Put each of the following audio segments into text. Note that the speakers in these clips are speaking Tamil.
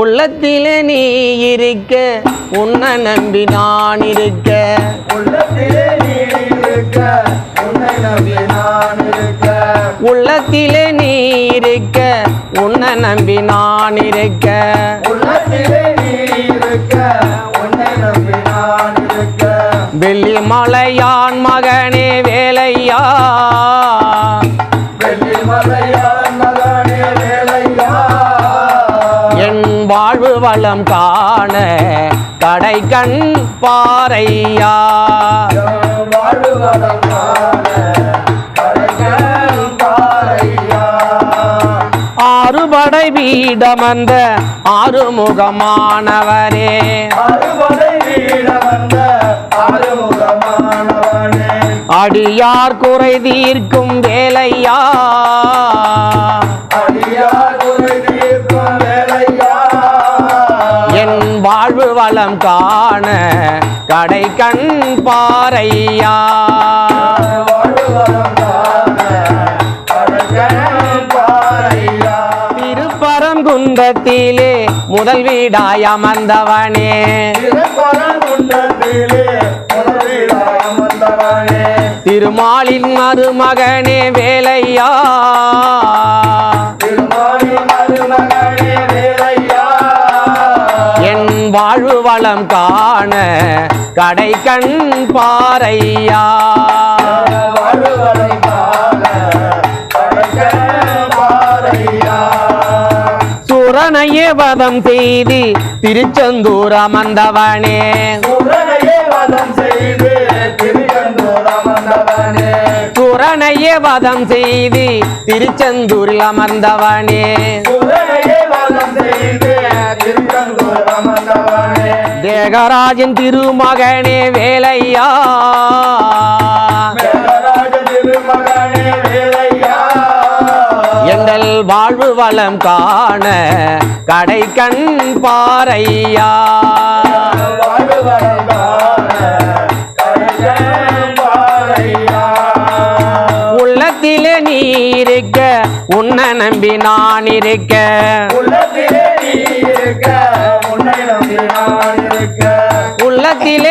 உள்ளத்திலே நீ இருக்க உன்னை நம்பி நான் இருக்க. உள்ளத்திலே நீ இருக்க உன்னை நம்பி நான் இருக்க. உள்ளத்திலே நீ இருக்க உன்னை நம்பி நான் இருக்க. உள்ளத்திலே நீ இருக்க உன்னை நம்பி நான் இருக்க. வெள்ளி மலையான் வளம் காண கடை கண் பாறையா. வாழ்வதம் காண கடைகள் ஆறுமுகமானவரே அடியார் குறை தீர்க்கும் வேலையா. வாழ்வு வளம் காண கடை கண் பாறையா. திருப்பரங்குன்றத்திலே முதல் வீடாய் அமர்ந்தவனே. திருமாலின் மருமகனே வேலையா. வாழ்வு வளம் காண கடை கண் பாறையா. சுரணையே வதம் செய்து திருச்செந்தூர் அமர்ந்தவனே. சுரணையே வதம் செய்து திருக்கண்டூர் அமர்ந்தவனே. சுரனையே வதம் செய்து திருச்செந்தூரில் அமர்ந்தவனே மேகராஜன் திருமகனே வேலையா? எங்கள் வாழ்வு வளம் காண கடை கண் பாறையா? உள்ளத்திலே நீ இருக்க உன்னை நம்பி நான் இருக்க உள்ளத்திலே நீ இருக்க உன்னை நம்பி நான்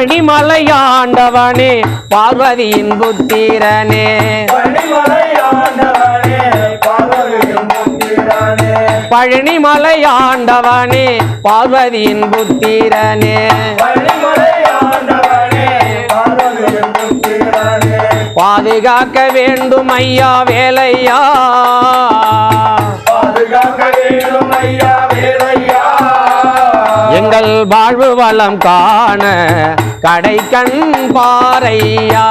பனிமலையாண்டவனே பார்வதியின் புத்திரனே. பழனிமலையாண்டவனே பார்வதியின் புத்திரனே. பாதுகாக்க வேண்டும் ஐயா வேலையா? வாழ்வு வளம் காண கடை கண் பாறையா.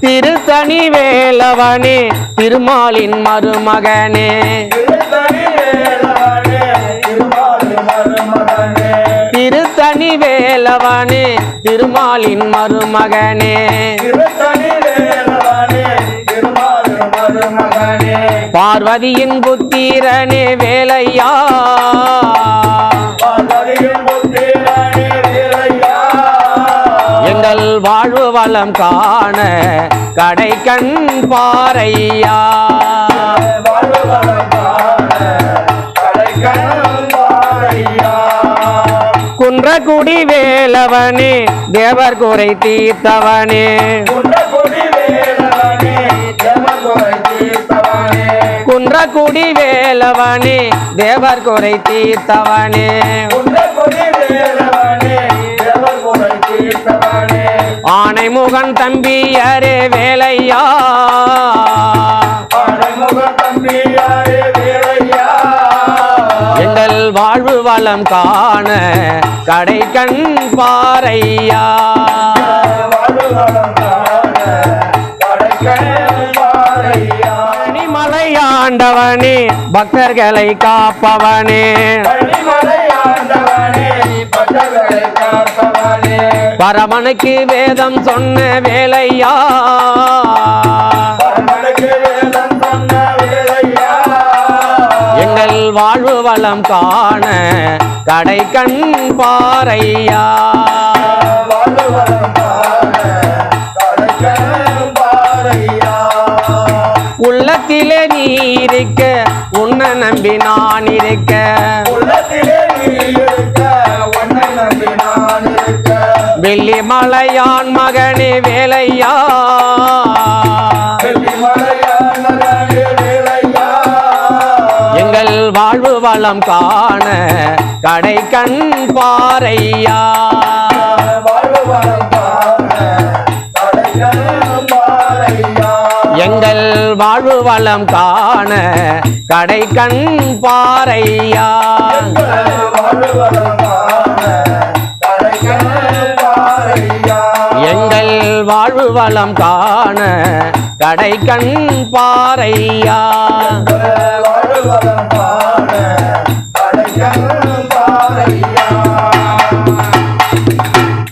திருத்தணி வேலவனே திருமாலின் மருமகனே. திருத்தணி வேலவனே திருமாலின் மருமகனே. பார்வதியின் புத்திரனே வேலையா? எங்கள் வாழ்வு வளம் காண கடை கண் பாறையா? குன்றக்குடி வேலவனே தேவர் குறை தீர்த்தவனே. குன்றக்குடி வேலவனே தேவர் குறை தீர்த்தவனே. ஆனை முகன் தம்பி அரே வேலையா? எங்கள் வாழ்வு வளம் காண கடை கண் பாறையா பாறையா? ஆண்டவனே பக்தர்களை காப்பவனே. பரமனுக்கு வேதம் சொன்ன வேலையா? எங்கள் வாழ்வு வளம் காண கடை கண் பாறையா? மலையான் மகனே வேலையா? எங்கள் வாழ்வு வளம் காண கடை கண் பாறையா? எங்கள் வாழ்வு வளம் காண கடை கண் பாறையா? வாழ்வு வளம் காண வாழ்வு வளம் காண கடை கண் பாறையா